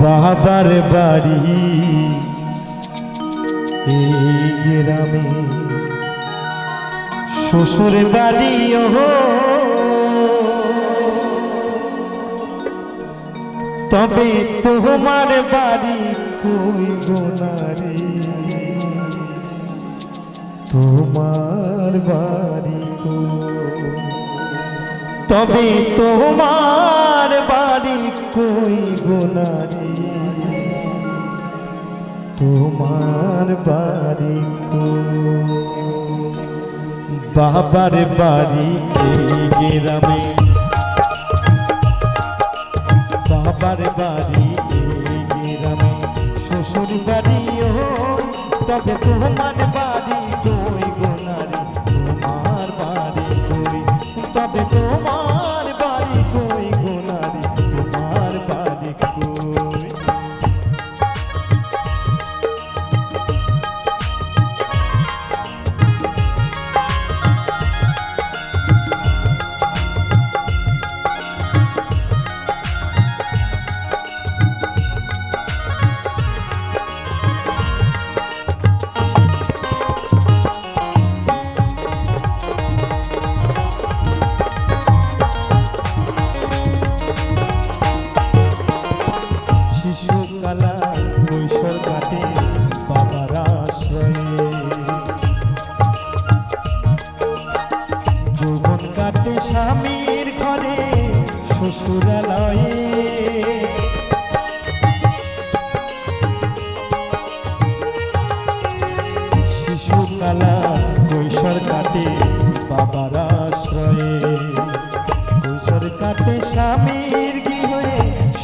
বাবার বাড়ি। গ্রামে শ্বশুর বাড়ি তবে তোমার বাড়ি কই তোমার বাড়ি তবে তোমার কই গোনারে তোমার বাড়ি বাবার বাড়ি গ্রামে। বাবার বাড়ি গ্রামে। শ্বশুর বাড়ি তবে তোমার বাড়ি। কাটে কাটে স্বামীর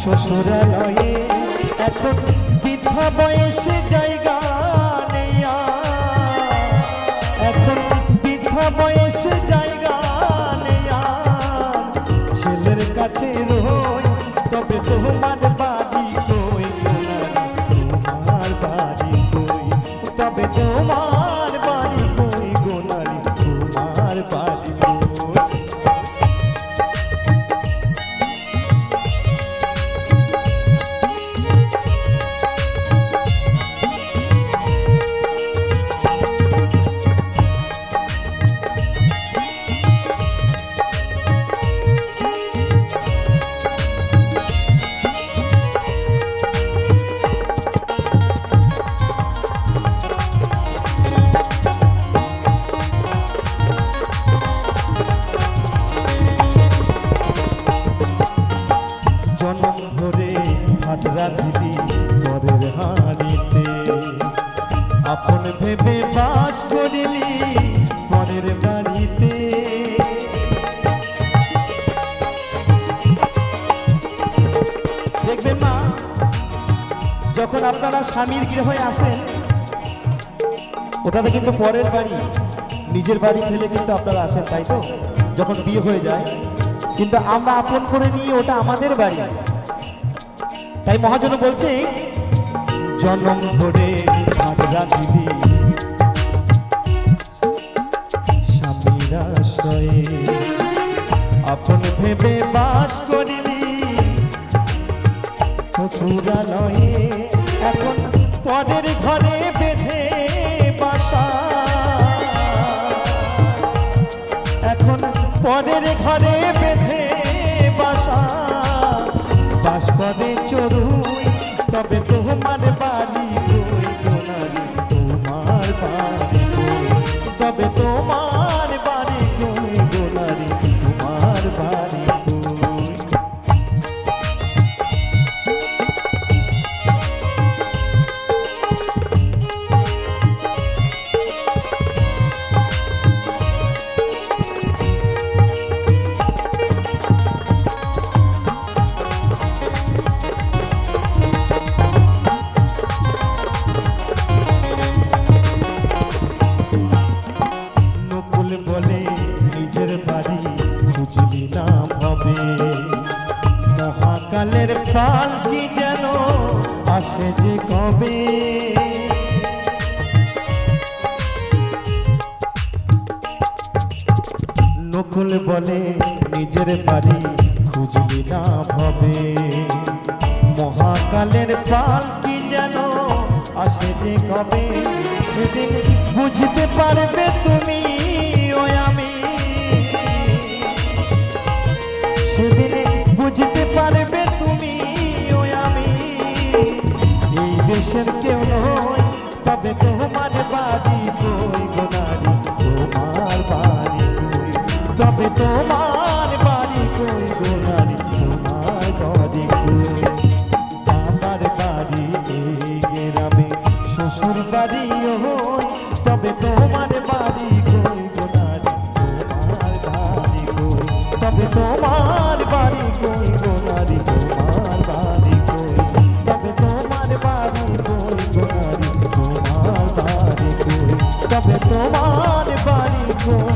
শ্বশুরালয়ে। এখন বৃদ্ধা বয়সে জায়গা আপন ভেবে বাস করিলি পরের বাড়িতে। দেখবেন মা, যখন আপনারা স্বামীর গৃহে আসেন, ওটাতে কিন্তু পরের বাড়ি, নিজের বাড়ি ফেলে কিন্তু আপনারা আসেন, তাই তো? যখন বিয়ে হয়ে যায়, কিন্তু আমরা আপন করে নিয়ে ওটা আমাদের বাড়ি। তাই মহাজন বলছে জন্ম ধরে আশ্রয়ে আপন ভেবে বাস করিলি শ্বশুরালয়ে এখন পদের ঘরে বেঁধে বাসা। এখন পরের ঘরে বেঁধে বাসা। বাস করে চড়ুই, তবে তোমার মহাকালের পাল কি যেন আসে যে কবে? নকুল বলে, নিজের বাড়ি খুঁজবি না ভবে। মহাকালের কালের পাল কি যেন আসে যে কবে, সেদিন বুঝতে পারবে তুমি। দেশের কেউ নয়, তবে তোমার বাড়ি কই গোনারি তোমার বাড়ি তবে তোমার বাড়ি কই গোনারি তোমার বাড়ি কই বাড়ি এই গ্রামে শ্বশুর বাড়ি ওই তবে তোমার বাড়ি কই গোনারি তোমার বাড়ি কই তবে তোমার বাড়ি কই বাড়ি